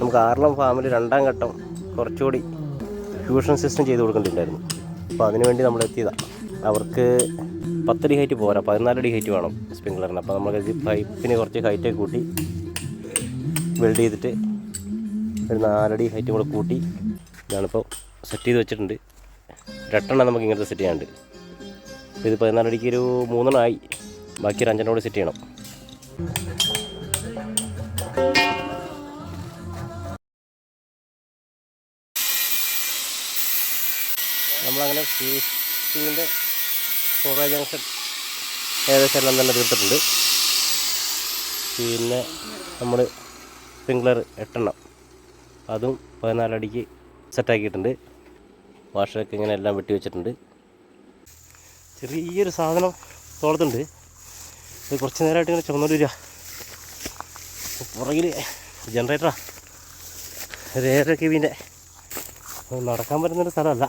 നമുക്ക് ആറളം ഫാമിൽ രണ്ടാം ഘട്ടം കുറച്ചുകൂടി ഫ്യൂഷൻ സിസ്റ്റം ചെയ്ത് കൊടുക്കേണ്ടിണ്ടായിരുന്നു. അപ്പോൾ അതിനുവേണ്ടി നമ്മൾ എത്തിയതാണ് അവർക്ക് പത്തടി ഹൈറ്റ് പോരാ പതിനാലടി ഹൈറ്റ് വേണം സ്പ്രിംഗ്ലറിന്. അപ്പോൾ നമ്മൾ പൈപ്പിന് കുറച്ച് ഹൈറ്റൊക്കെ കൂട്ടി വെൽഡ് ചെയ്തിട്ട് ഒരു നാലടി ഹൈറ്റും കൂടെ കൂട്ടി ഇതാണിപ്പോൾ സെറ്റ് ചെയ്ത് വെച്ചിട്ടുണ്ട്. രണ്ടെണ്ണം നമുക്ക് ഇങ്ങനത്തെ സെറ്റ് ചെയ്യാനുണ്ട്. അപ്പോൾ ഇത് പതിനാലടിക്ക് ഒരു മൂന്നെണ്ണം ആയി. ബാക്കി ഒരു അഞ്ചെണ്ണം കൂടെ സെറ്റ് ചെയ്യണം. നമ്മളങ്ങനെ ഫീസിങ്ങിന്റെ ഫോറ ജംഗ്ഷൻ ഏകദേശം എല്ലാം തന്നെ തീർത്തിട്ടുണ്ട്. പിന്നെ നമ്മൾ സ്പ്രിംഗ്ലർ എട്ടെണ്ണം. അതും പതിനാലടിക്ക് സെറ്റാക്കിയിട്ടുണ്ട് വാഷറൊക്കെ ഇങ്ങനെ എല്ലാം വെട്ടി വെച്ചിട്ടുണ്ട്. ചെറിയൊരു സാധനം തോളത്തുണ്ട്. ഇത് കുറച്ച് നേരമായിട്ട് ഇങ്ങനെ ചുമന്നോട്ട് വരിക. പുറകിൽ ജനറേറ്ററാ രേര കിവിന്റെ നടക്കാൻ പറ്റുന്നൊരു സ്ഥലമല്ല.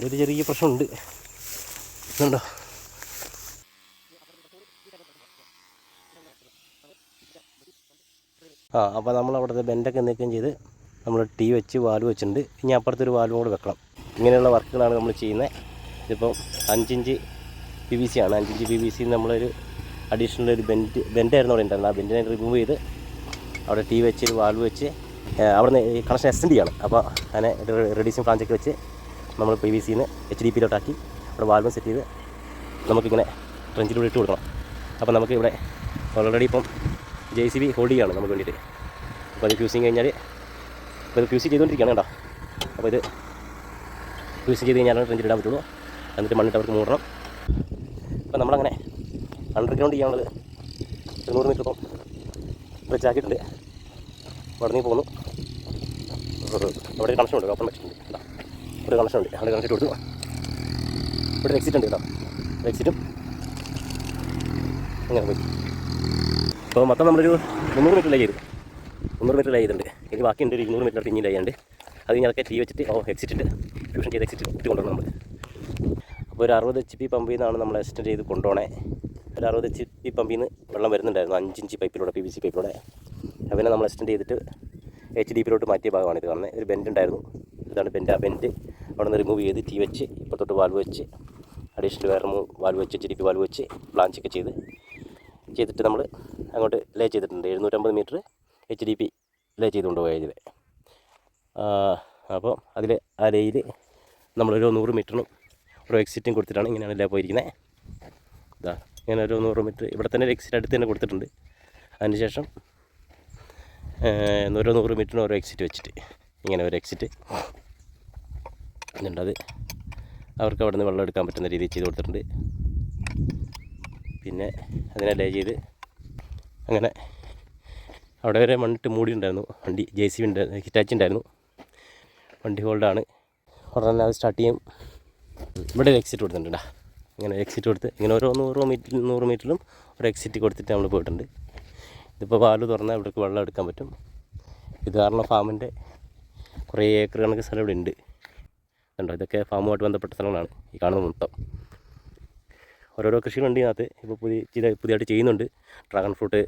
ഒരു ചെറിയ പ്രശ്നമുണ്ട്. ഇതുണ്ടോ? ആ അപ്പോൾ നമ്മൾ അവിടുത്തെ ബെൻഡൊക്കെ നീക്കം ചെയ്ത് നമ്മൾ ടീ വെച്ച് വാൽവ് വെച്ചിട്ടുണ്ട്. ഇനി അപ്പുറത്തൊരു വാലും കൂടെ വെക്കണം. ഇങ്ങനെയുള്ള വർക്കുകളാണ് നമ്മൾ ചെയ്യുന്നത് ഇതിപ്പം അഞ്ചിഞ്ച് പി വി സി ആണ്. അഞ്ചിഞ്ച് പി വി സി നമ്മളൊരു അഡീഷണൽ ഒരു ബെൻഡ് ബെൻഡായിരുന്നു അവിടെ ഉണ്ടായിരുന്നത്. ആ ബെൻഡിനെ റിമൂവ് ചെയ്ത് അവിടെ ടീ വെച്ച് ഒരു വാൽവ് വെച്ച് അവിടെ നിന്ന് കണക്ഷൻ എക്സ്റ്റെൻഡ് ചെയ്യണം. അപ്പോൾ അതിനെ റെഡീസിങ് ഫ്ലാഞ്ചൊക്കെ വെച്ച് നമ്മൾ പി വി സിന്ന് എച്ച് ഡി പിയിലോട്ടാക്കി അവിടെ വാൽവ് സെറ്റ് ചെയ്ത് നമുക്കിങ്ങനെ ട്രെഞ്ചിലൂടെ ഇട്ട് കൊടുക്കണം. അപ്പോൾ നമുക്ക് ഇവിടെ ഓൾറെഡി ഇപ്പം ജെ സി ബി ഹോൾഡ് ചെയ്യാണ് നമുക്ക് വേണ്ടിയിട്ട്. അപ്പോൾ അത് ഫ്യൂസിങ് കഴിഞ്ഞാൽ അപ്പോൾ ഇത് ഫ്യൂസിങ് ചെയ്തുകൊണ്ടിരിക്കുകയാണ് കേട്ടോ. അപ്പോൾ ഇത് ഫ്യൂസിങ് ചെയ്ത് കഴിഞ്ഞാൽ ട്രെഞ്ചിൽ ഇടാൻ പറ്റുള്ളൂ. എന്നിട്ട് മണ്ണിട്ട് അവർക്ക് മൂടണം. അപ്പോൾ നമ്മളങ്ങനെ അണ്ടർഗ്രൗണ്ട് ചെയ്യാനുള്ളത് ഇരുന്നൂറ് മീറ്റർ ഇപ്പം വെച്ചാക്കിയിട്ടുണ്ട് ഉടനെ പോകുന്നു. അവിടെ കണക്ഷൻ ഉണ്ട് ഓപ്പൺ വെച്ചിട്ടുണ്ട് ഒരു കണക്ഷൻ ഉണ്ട് അവിടെ കണക്ഷൻ കൊടുത്തു. ഇവിടെ എക്സിറ്റ് ഉണ്ട് കേട്ടോ. എക്സിറ്റും അങ്ങനെ പോയി. അപ്പോൾ മൊത്തം നമ്മളൊരു മുന്നൂറ് മീറ്റർ ലൈ ചെയ്തു മുന്നൂറ് മീറ്റർ ലൈ ചെയ്തിട്ടുണ്ട് ഇനി ബാക്കിയുണ്ട് ഒരു ഇരുന്നൂറ് മീറ്റർ ഇനി ലൈ ഉണ്ട്. അത് കഴിഞ്ഞാൽ ടീ വെച്ചിട്ട് ഓ എക്സിറ്റ് ഫ്യൂഷൻ ചെയ്ത് എക്സിറ്റ് ഇട്ട് കൊണ്ടുവരണം നമ്മൾ അപ്പോൾ ഒരു അറുപത് എച്ച് പി പമ്പിൽ നിന്നാണ് നമ്മൾ എക്സ്റ്റൻഡ് ചെയ്ത് കൊണ്ടുപോകണേ ഒരു അറുപത് എച്ച് പി പമ്പിൽ നിന്ന് വെള്ളം വരുന്നുണ്ടായിരുന്നു. അഞ്ചിഞ്ച് പൈപ്പിലൂടെ പി വി സി പൈപ്പിലൂടെ അവനെ നമ്മൾ എക്സ്റ്റൻഡ് ചെയ്തിട്ട് എച്ച് ഡി പിയിലോട്ട് മാറ്റിയ ഭാഗമാണ് ഇത് കാണുന്നത് ഒരു ബെൻഡ് ഉണ്ടായിരുന്നു. ഇതാണ് ബെൻഡ് ആ ബെൻഡ് അവിടെ നിന്ന് റിമൂവ് ചെയ്ത് തീ വെച്ച് ഇപ്പുറത്തോട്ട് വാൽവ് വെച്ച് അഡീഷണൽ വേറെ വാൽവ് വെച്ച് ജി വാൽവ് വെച്ച് പ്ലാഞ്ചൊക്കെ ചെയ്ത് ചെയ്തിട്ട് നമ്മൾ അങ്ങോട്ട് ലേ ചെയ്തിട്ടുണ്ട്. എഴുന്നൂറ്റമ്പത് metre H D P lay ചെയ്തുകൊണ്ട് പോയത് അപ്പോൾ അതിൽ ആ ലേയിൽ നമ്മളൊരു നൂറ് മീറ്ററിനും ഒരു എക്സിറ്റും കൊടുത്തിട്ടാണ് ഇങ്ങനെയാണ് ലേ പോയിരിക്കുന്നത് ഇതാ ഇങ്ങനെ ഒരു നൂറ് മീറ്റർ ഇവിടെ തന്നെ ഒരു എക്സിറ്റ് അടുത്ത് തന്നെ കൊടുത്തിട്ടുണ്ട്. അതിനുശേഷം ഓരോ നൂറ് മീറ്ററിന് ഓരോ എക്സിറ്റ് വെച്ചിട്ട് ഇങ്ങനെ ഒരു എക്സിറ്റ് എന്നിട്ട് അത്. അവർക്ക് അവിടെ നിന്ന് വെള്ളം എടുക്കാൻ പറ്റുന്ന രീതിയിൽ ചെയ്ത് കൊടുത്തിട്ടുണ്ട്. പിന്നെ അതിനെ ലേ ചെയ്ത് അങ്ങനെ അവിടെ വരെ മണ്ണിട്ട് മൂടിയിട്ടുണ്ടായിരുന്നു വണ്ടി ജെ സി ഉണ്ട് ഹിറ്റാച്ചി ഉണ്ടായിരുന്നു. വണ്ടി ഹോൾഡാണ് ഉടനെ അത് സ്റ്റാർട്ട് ചെയ്യും. ഇവിടെ ഒരു എക്സിറ്റ് കൊടുത്തിട്ടുണ്ട് ഇങ്ങനെ എക്സിറ്റ് കൊടുത്ത് ഇങ്ങനെ ഓരോ നൂറ് മീറ്റർ നൂറ് മീറ്ററിലും ഒരു എക്സിറ്റ് കൊടുത്തിട്ട് നമ്മൾ പോയിട്ടുണ്ട്. ഇതിപ്പോൾ പാൽ തുറന്നാൽ ഇവിടേക്ക് വെള്ളം എടുക്കാൻ പറ്റും. ഇത് കാരണം ഫാമിന്റെ കുറേ ഏക്കർ കണക്ക് സ്ഥലം ഇവിടെ ഉണ്ട്. കണ്ടോ ഇതൊക്കെ ഫാമുമായിട്ട് ബന്ധപ്പെട്ട സ്ഥലങ്ങളാണ് ഈ കാണുന്നത് മൊത്തം. ഓരോരോ കൃഷികളുണ്ട് ഇതിനകത്ത്. ഇപ്പോൾ പുതിയ ചെയ്ത പുതിയതായിട്ട് ചെയ്യുന്നുണ്ട്. ഡ്രാഗൺ ഫ്രൂട്ട്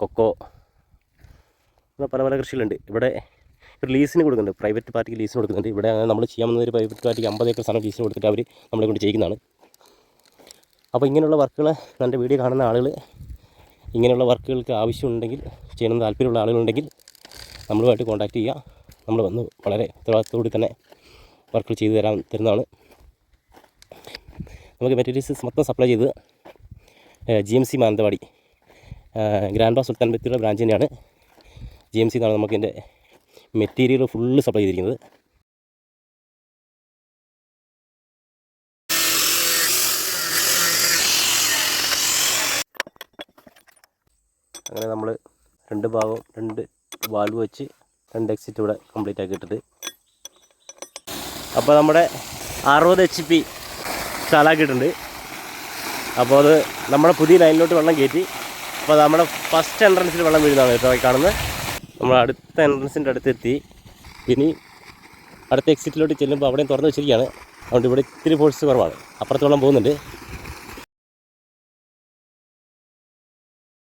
കൊക്കോ പല പല കൃഷികളുണ്ട്. ഇവിടെ ഒരു ലീസിന് കൊടുക്കുന്നുണ്ട്. പ്രൈവറ്റ് പാർട്ടിക്ക് ലീസിന് കൊടുക്കുന്നുണ്ട്. ഇവിടെ നമ്മൾ ചെയ്യാമെന്ന ഒരു പ്രൈവറ്റ് പാർട്ടിക്ക് അമ്പത് ഏക്കർ സ്ഥലം ലീസിന് കൊടുത്തിട്ട് അവർ നമ്മളെ കൊണ്ട് ചെയ്യുന്നതാണ് അപ്പോൾ ഇങ്ങനെയുള്ള വർക്കുകൾ എന്റെ വീഡിയോ കാണുന്ന ആളുകൾ ഇങ്ങനെയുള്ള വർക്കുകൾക്ക് ആവശ്യമുണ്ടെങ്കിൽ ചെയ്യണമെന്ന് താല്പര്യമുള്ള ആളുകളുണ്ടെങ്കിൽ നമ്മളുമായിട്ട് കോൺടാക്റ്റ് ചെയ്യുക. നമ്മൾ വന്ന് വളരെ ഉത്തരവാദിത്തോടുകൂടി തന്നെ വർക്കുകൾ ചെയ്തു തരാൻ തരുന്നതാണ്. നമുക്ക് മെറ്റീരിയൽസ് മൊത്തം സപ്ലൈ ചെയ്ത് G M C Mananthavady grand ബാ സുൽത്താൻ ബത്തിയുടെ ബ്രാഞ്ച് തന്നെയാണ്. ജി എം സി എന്നാണ് നമുക്ക് എന്റെ മെറ്റീരിയൽ ഫുള്ള് സപ്ലൈ ചെയ്തിരിക്കുന്നത്. അങ്ങനെ നമ്മൾ രണ്ട് ഭാഗം രണ്ട് വാൽവ് വെച്ച് രണ്ട് എക്സിറ്റ് ഇവിടെ കംപ്ലീറ്റ് ആക്കിയിട്ടുണ്ട്. അപ്പോൾ നമ്മുടെ അറുപത് എച്ച് പി ചാലാക്കിയിട്ടുണ്ട്. അപ്പോൾ അത് നമ്മുടെ പുതിയ ലൈനിലോട്ട് വെള്ളം കയറ്റി. അപ്പോൾ നമ്മുടെ ഫസ്റ്റ് എൻട്രൻസിൽ വെള്ളം വീഴുന്നതാണ് ഇപ്പോൾ കാണുന്നത്. നമ്മൾ അടുത്ത എൻട്രൻസിന്റെ അടുത്തെത്തി. ഇനി അടുത്ത എക്സിറ്റിലോട്ട് ചെല്ലുമ്പോൾ അവിടെയും തുറന്ന് വെച്ചിരിക്കുകയാണ്. അതുകൊണ്ട് ഇവിടെ ഇത്തിരി ഫോഴ്സ് കുറവാണ്. അപ്പുറത്ത് വെള്ളം പോകുന്നുണ്ട്.